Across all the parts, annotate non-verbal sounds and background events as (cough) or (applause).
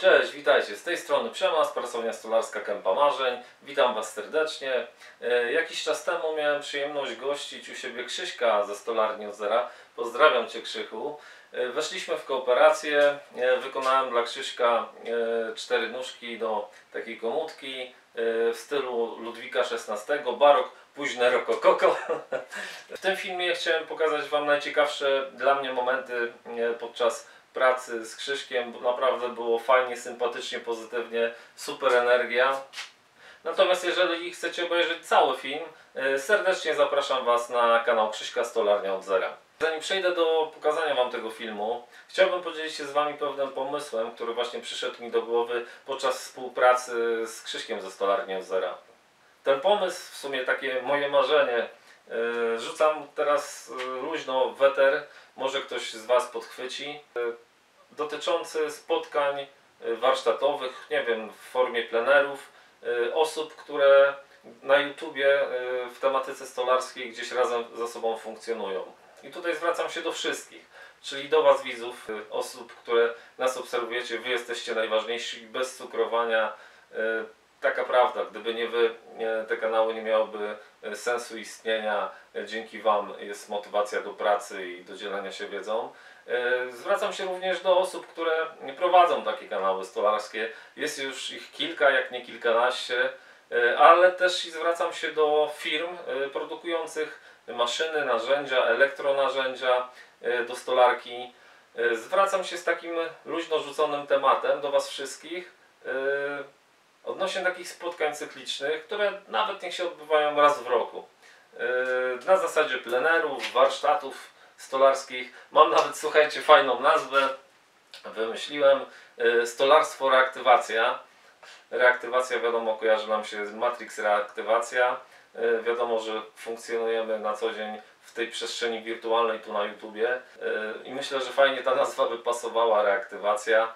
Cześć, witajcie. Z tej strony Przemas, pracownia stolarska Kępa Marzeń. Witam Was serdecznie. E, jakiś czas temu miałem przyjemność gościć u siebie Krzyśka ze Stolarni od Zera. Pozdrawiam Cię Krzychu. E, weszliśmy w kooperację. E, wykonałem dla Krzyśka cztery nóżki do takiej komutki w stylu Ludwika XVI, barok, późne rokokoko. (laughs) W tym filmie chciałem pokazać Wam najciekawsze dla mnie momenty podczas pracy z Krzyszkiem. bo Naprawdę było fajnie, sympatycznie, pozytywnie, super energia. Natomiast jeżeli chcecie obejrzeć cały film, e, serdecznie zapraszam Was na kanał Krzyśka Stolarnia od Zera. Zanim przejdę do pokazania Wam tego filmu, chciałbym podzielić się z Wami pewnym pomysłem, który właśnie przyszedł mi do głowy podczas współpracy z Krzyśkiem ze Stolarni od Zera. Ten pomysł, w sumie takie moje marzenie, e, rzucam teraz e, luźno weter, może ktoś z Was podchwyci, e, dotyczący spotkań e, warsztatowych, nie wiem, w formie plenerów, e, osób, które na YouTubie w tematyce stolarskiej gdzieś razem ze sobą funkcjonują. I tutaj zwracam się do wszystkich, czyli do Was widzów, osób, które nas obserwujecie, Wy jesteście najważniejsi, bez cukrowania. Taka prawda, gdyby nie Wy, te kanały nie miałyby e, sensu istnienia. E, Dzięki Wam jest motywacja do pracy i do dzielenia się wiedzą. E, Zwracam się również do osób, które prowadzą takie kanały stolarskie. Jest już ich kilka, jak nie kilkanaście, ale też i zwracam się do firm produkujących maszyny, narzędzia, elektronarzędzia do stolarki. Zwracam się z takim luźno rzuconym tematem do Was wszystkich. Odnośnie takich spotkań cyklicznych, które nawet niech się odbywają raz w roku. E, Na zasadzie plenerów, warsztatów stolarskich. Mam nawet, słuchajcie, fajną nazwę. Wymyśliłem e, stolarstwo reaktywacja. Reaktywacja wiadomo kojarzy nam się z Matrix reaktywacja. E, Wiadomo, że funkcjonujemy na co dzień w tej przestrzeni wirtualnej tu na YouTubie i myślę, że fajnie ta nazwa by pasowała reaktywacja.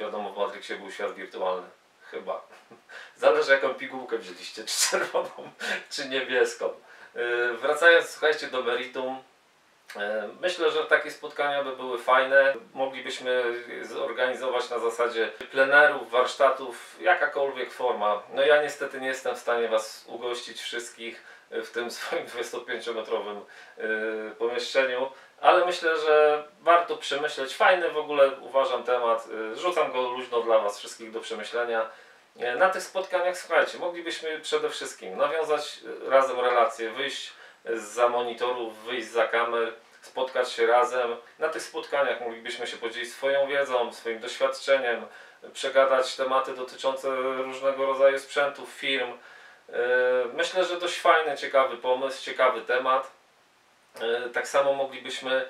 Wiadomo, w Matrixie był świat wirtualny. Chyba. (laughs) Zależy jaką pigułkę wzięliście, czy czerwoną, (laughs) czy niebieską. Yy, Wracając, słuchajcie, do meritum. yy, Myślę, że takie spotkania by były fajne. Moglibyśmy zorganizować na zasadzie plenerów, warsztatów, jakakolwiek forma. No ja niestety nie jestem w stanie Was ugościć wszystkich w tym (laughs) swoim 25-metrowym yy, pomieszczeniu, ale myślę, że warto przemyśleć. Fajny w ogóle uważam temat. Yy, Rzucam go luźno dla Was wszystkich do przemyślenia. E, Na tych spotkaniach, słuchajcie, moglibyśmy przede wszystkim nawiązać e, razem relacje, wyjść za monitorów, wyjść za kamer, spotkać się razem. Na tych spotkaniach moglibyśmy się podzielić swoją wiedzą, swoim doświadczeniem, przegadać tematy dotyczące różnego rodzaju sprzętów, firm. Myślę, że dość fajny, ciekawy pomysł, ciekawy temat. E, Tak samo moglibyśmy e,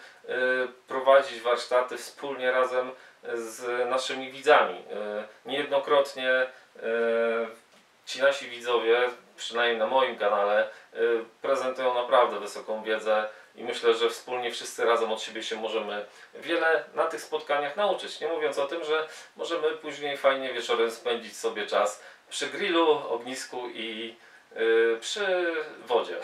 prowadzić warsztaty wspólnie razem z naszymi widzami. E, Niejednokrotnie e, ci nasi widzowie, przynajmniej na moim kanale, e, prezentują naprawdę wysoką wiedzę i myślę, że wspólnie wszyscy razem od siebie się możemy wiele na tych spotkaniach nauczyć. Nie mówiąc o tym, że możemy później fajnie wieczorem spędzić sobie czas przy grillu, ognisku i e, przy wodzie.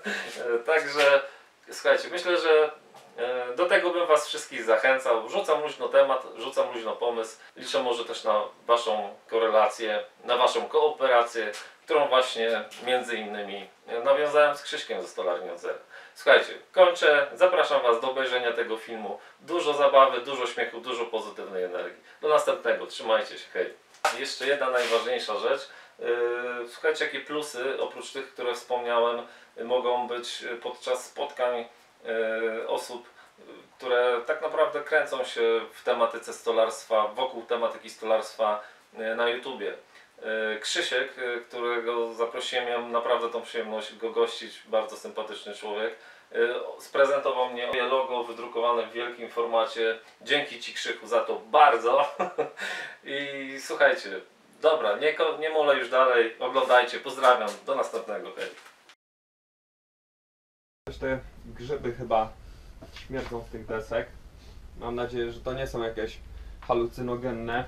(laughs) Także słuchajcie, myślę, że e, do tego bym Was wszystkich zachęcał. Rzucam luźno temat, rzucam luźno pomysł. Liczę może też na Waszą korelację, na Waszą kooperację, którą właśnie między innymi nawiązałem z Krzyśkiem ze Stolarni od. Słuchajcie, kończę. Zapraszam Was do obejrzenia tego filmu. Dużo zabawy, dużo śmiechu, dużo pozytywnej energii. Do następnego. Trzymajcie się. Hej. Jeszcze jedna najważniejsza rzecz. Yy, Słuchajcie, jakie plusy, oprócz tych, które wspomniałem, mogą być podczas spotkań yy, osób, które tak naprawdę kręcą się w tematyce stolarstwa, wokół tematyki stolarstwa yy, na YouTubie. Krzysiek, którego zaprosiłem, miałem naprawdę tą przyjemność go gościć, bardzo sympatyczny człowiek. Sprezentował mnie logo wydrukowane w wielkim formacie. Dzięki Ci Krzychu za to bardzo. (laughs) I słuchajcie, dobra, nie, nie molę już dalej, oglądajcie, pozdrawiam, do następnego. Hej. Te grzyby chyba śmierdzą w tych desek. Mam nadzieję, że to nie są jakieś halucynogenne.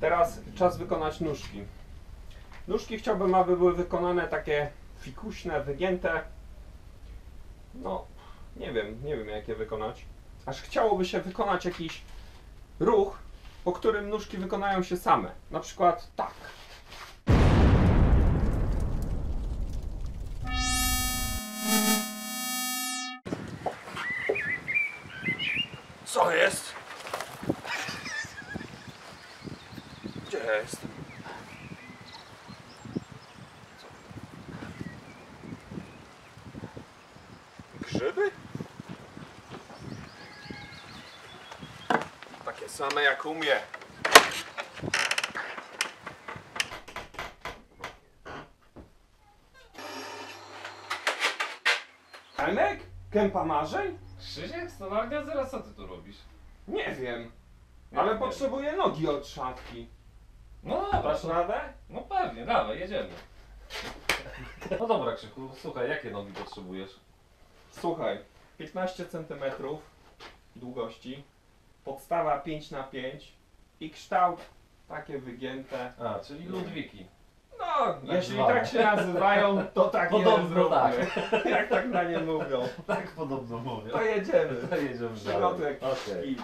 Teraz czas wykonać nóżki. Nóżki chciałbym, aby były wykonane takie fikuśne, wygięte. No, nie wiem, nie wiem jak je wykonać. Aż chciałoby się wykonać jakiś ruch, po którym nóżki wykonają się same. Na przykład tak. Co jest? Gdzie jest? Grzyby? Takie same jak u mnie. Emek? Kępa marzeń? Krzysiek, stolarnia zera, co ty tu robisz? Nie wiem, Nie ale wiem. potrzebuję nogi od szatki. No dobra, Dasz radę? no pewnie, dawaj, jedziemy. No dobra Krzyku, słuchaj, jakie nogi potrzebujesz? Słuchaj, 15 cm długości, podstawa 5 na 5 i kształt takie wygięte. A, czyli Ludwiki. No, jeśli zwane. tak się nazywają, to tak Podobno je zróbmy. tak. (laughs) Jak tak na nie mówią. Tak podobno mówię. To jedziemy. To jedziemy Okej. szkic.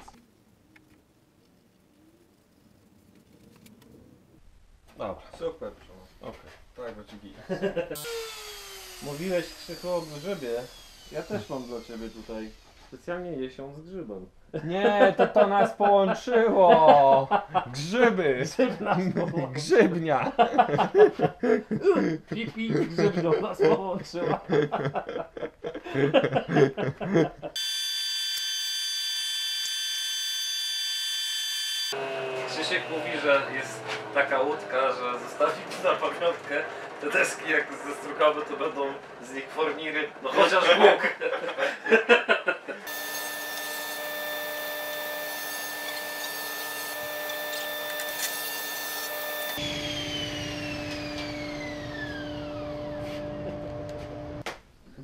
Dobra. Super. Okej. Tak, będzie git. (laughs) Mówiłeś Krzychu o grzybie. Ja też mam dla ciebie tutaj specjalnie jesią z grzybem. Nie, to to nas połączyło. Grzyby. Grzyb nas Grzybnia. Pipi grzybnią nas połączyła. Krzysiek mówi, że jest taka łódka, że zostawi na pamiątkę te deski jak zestrukamy, to będą z nich forniry, no chociaż Bóg.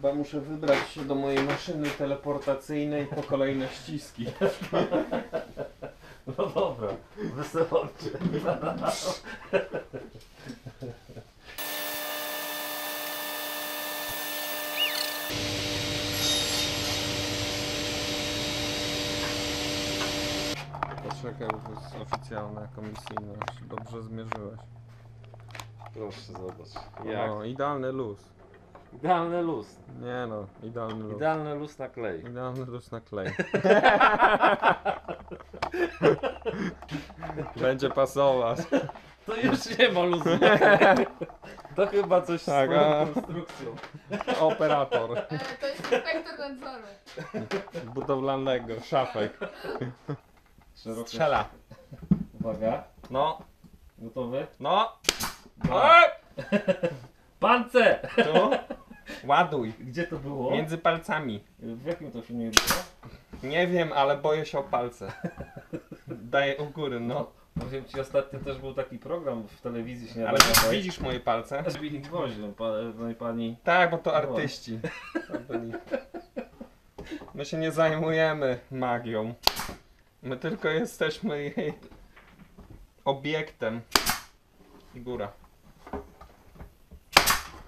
Chyba muszę wybrać się do mojej maszyny teleportacyjnej po kolejne ściski. (laughs) No dobra, cię. Poczekaj, bo to jest oficjalna komisyjność. Dobrze zmierzyłeś. Proszę zobacz. Jak? No, idealny luz. Idealny luz. Nie no, idealny luz. Idealny luz na klej. Idealny luz na klej. (laughs) Będzie pasować. To już nie ma luzu. To chyba coś Tak, z swoją a- konstrukcją. Operator E, to jest inspektor nadzoru. budowlanego, szafek. Szeroko. Strzela. Uwaga. No, Gotowy? no. Dwa. Oj! Pance! Tu. Ładuj. Gdzie to było? Między palcami. W jakim to filmie było? Nie wiem, ale boję się o palce. Daję u góry, no. Powiem ci, ostatnio też był taki program w telewizji Ale śniadaniowej. widzisz moje palce? Zbili gwoździą, pa, no i pani... Tak, bo to artyści. To byli. My się nie zajmujemy magią. My tylko jesteśmy jej obiektem. I góra.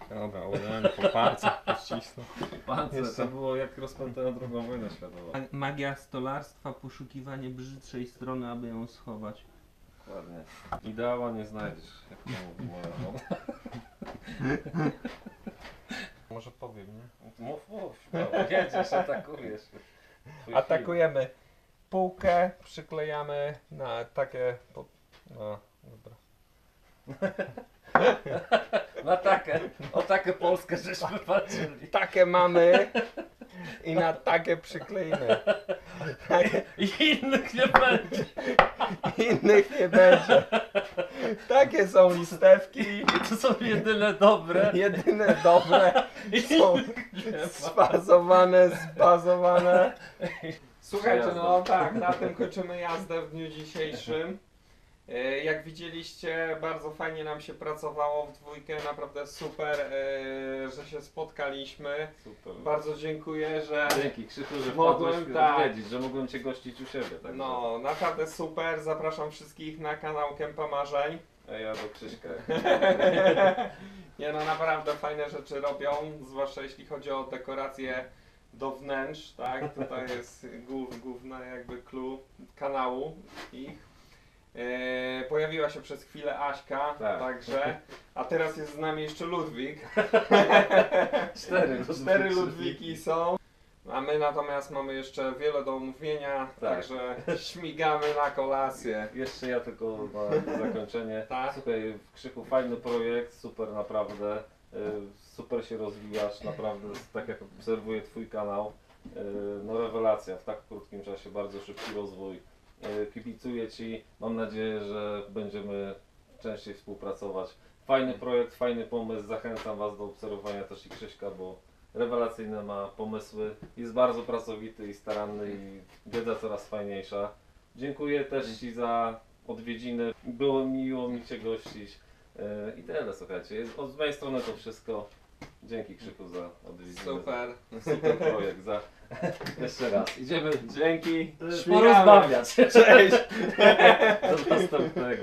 Dobra, ująłem po palcach, pościsnął. Pance, Jeszcze. to było jak rozpętana druga wojna światowa. Magia stolarstwa, poszukiwanie brzydszej strony, aby ją schować. Dokładnie. Ideała nie znajdziesz, jak to mówi moja żona. (laughs) Może powiem, nie? Mów, mów, śmiało. jedziesz, atakujesz. Twój Atakujemy półkę, przyklejamy na takie... Po... No, dobra. (laughs) Na takę, o takę Polskę żeśmy patrzyli. Takie mamy i na takie przykleimy. Takie I innych nie będzie. innych nie będzie. Takie są listewki. To są jedyne dobre. Jedyne dobre są sfazowane, zbazowane. Słuchajcie, no tak, na tym kończymy jazdę w dniu dzisiejszym. E, Jak widzieliście, bardzo fajnie nam się pracowało w dwójkę, naprawdę super, e, że się spotkaliśmy. Super. Bardzo dziękuję, że Dzięki Krzychu, że Mogłem, wpadłeś tak. odwiedzić, że mogłem Cię gościć u siebie. Także. No, naprawdę super. Zapraszam wszystkich na kanał Kępa Marzeń. A ja do Krzyśka. (laughs) Nie no, naprawdę fajne rzeczy robią, zwłaszcza jeśli chodzi o dekoracje do wnętrz, tak? Tutaj jest głów, główna jakby clue kanału ich. E, pojawiła się przez chwilę Aśka, Tak. także, a teraz jest z nami jeszcze Ludwik. (laughs) Cztery, Cztery Ludwiki są. A my natomiast mamy jeszcze wiele do omówienia, Tak. także śmigamy na kolację. Jeszcze ja tylko na (laughs) zakończenie. Tak. Słuchaj, w Krzychu fajny projekt, super naprawdę. y, Super się rozwijasz, naprawdę, tak jak obserwuję Twój kanał. y, No rewelacja, w tak krótkim czasie, bardzo szybki rozwój. Y, Kibicuję Ci, mam nadzieję, że będziemy częściej współpracować. Fajny projekt, fajny pomysł, zachęcam Was do obserwowania też i Krzyśka, bo rewelacyjne ma pomysły, jest bardzo pracowity i staranny i wiedza coraz fajniejsza. Dziękuję też Ci za odwiedziny. Było miło mi Cię gościć. Yy, I tyle, słuchajcie. Od mojej strony to wszystko. Dzięki Krzyku za odwiedziny. Super. Super projekt. Za... (laughs) Jeszcze raz. Idziemy Dzięki. porozmawiać. Cześć. (laughs) Do następnego.